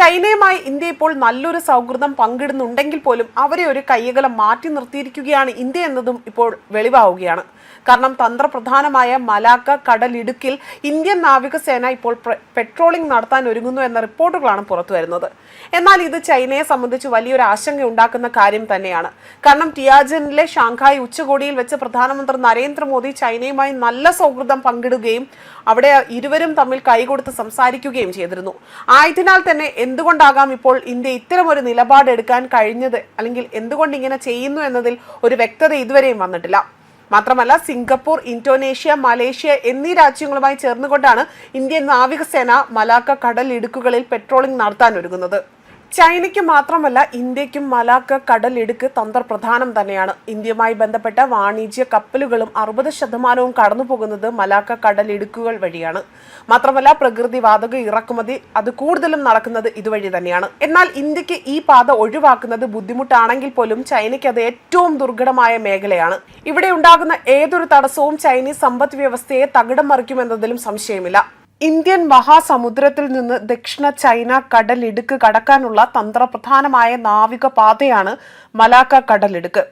ചൈനയുമായി ഇന്ത്യ ഇപ്പോൾ നല്ലൊരു സൗഹൃദം പങ്കിടുന്നുണ്ടെങ്കിൽ പോലും അവരെ ഒരു കയ്യകലം മാറ്റി നിർത്തിയിരിക്കുകയാണ് ഇന്ത്യ എന്നതും ഇപ്പോൾ വെളിവാവുകയാണ്. കാരണം തന്ത്രപ്രധാനമായ മലാക്ക കടലിടുക്കിൽ ഇന്ത്യൻ നാവികസേന ഇപ്പോൾ പെട്രോളിംഗ് നടത്താൻ ഒരുങ്ങുന്നു എന്ന റിപ്പോർട്ടുകളാണ് പുറത്തു വരുന്നത് എന്നാൽ ഇത് ചൈനയെ സംബന്ധിച്ച് വലിയൊരു ആശങ്ക ഉണ്ടാക്കുന്ന കാര്യം തന്നെയാണ്. കാരണം ടിയാജനിലെ ഷാങ്ഹായ് ഉച്ചകോടിയിൽ വെച്ച് പ്രധാനമന്ത്രി നരേന്ദ്രമോദി ചൈനയുമായി നല്ല സൗഹൃദം പങ്കിടുകയും അവിടെ ഇരുവരും തമ്മിൽ കൈകൊടുത്ത് സംസാരിക്കുകയും ചെയ്തിരുന്നു. ആയതിനാൽ തന്നെ എന്തുകൊണ്ടാകാം ഇപ്പോൾ ഇന്ത്യ ഇത്തരം ഒരു നിലപാടെടുക്കാൻ കഴിഞ്ഞത്? അല്ലെങ്കിൽ എന്തുകൊണ്ട് ഇങ്ങനെ ചെയ്യുന്നു എന്നതിൽ ഒരു വ്യക്തത ഇതുവരെയും വന്നിട്ടില്ല. മാത്രമല്ല സിംഗപ്പൂർ ഇന്തോനേഷ്യ മലേഷ്യ എന്നീ രാജ്യങ്ങളുമായി ചേർന്നുകൊണ്ടാണ് ഇന്ത്യൻ നാവികസേന മലാക്ക കടൽ ഇടുക്കുകളിൽ പെട്രോളിംഗ് നടത്താൻ ഒരുങ്ങുന്നത്. ചൈനയ്ക്ക് മാത്രമല്ല ഇന്ത്യക്കും മലാക്ക കടലിടുക്ക് തന്ത്രപ്രധാനം തന്നെയാണ്. ഇന്ത്യയുമായി ബന്ധപ്പെട്ട വാണിജ്യ കപ്പലുകളും അറുപത് ശതമാനവും കടന്നുപോകുന്നത് മലാക്ക കടലിടുക്കുകൾ വഴിയാണ്. മാത്രമല്ല പ്രകൃതി വാതക ഇറക്കുമതി അത് കൂടുതലും നടക്കുന്നത് ഇതുവഴി തന്നെയാണ്. എന്നാൽ ഇന്ത്യയ്ക്ക് ഈ പാത ഒഴിവാക്കുന്നത് ബുദ്ധിമുട്ടാണെങ്കിൽ പോലും ചൈനയ്ക്ക് അത് ഏറ്റവും ദുർഘടമായ മേഖലയാണ്. ഇവിടെ ഉണ്ടാകുന്ന ഏതൊരു തടസ്സവും ചൈനീസ് സമ്പദ് വ്യവസ്ഥയെ തകിടം മറിക്കുമെന്നതിലും സംശയമില്ല. ഇന്ത്യൻ മഹാസമുദ്രത്തിൽ നിന്ന് ദക്ഷിണ ചൈന കടലിടുക്ക് കടക്കാനുള്ള തന്ത്രപ്രധാനമായ നാവിക പാതയാണ് മലാക്ക കടലിടുക്ക്.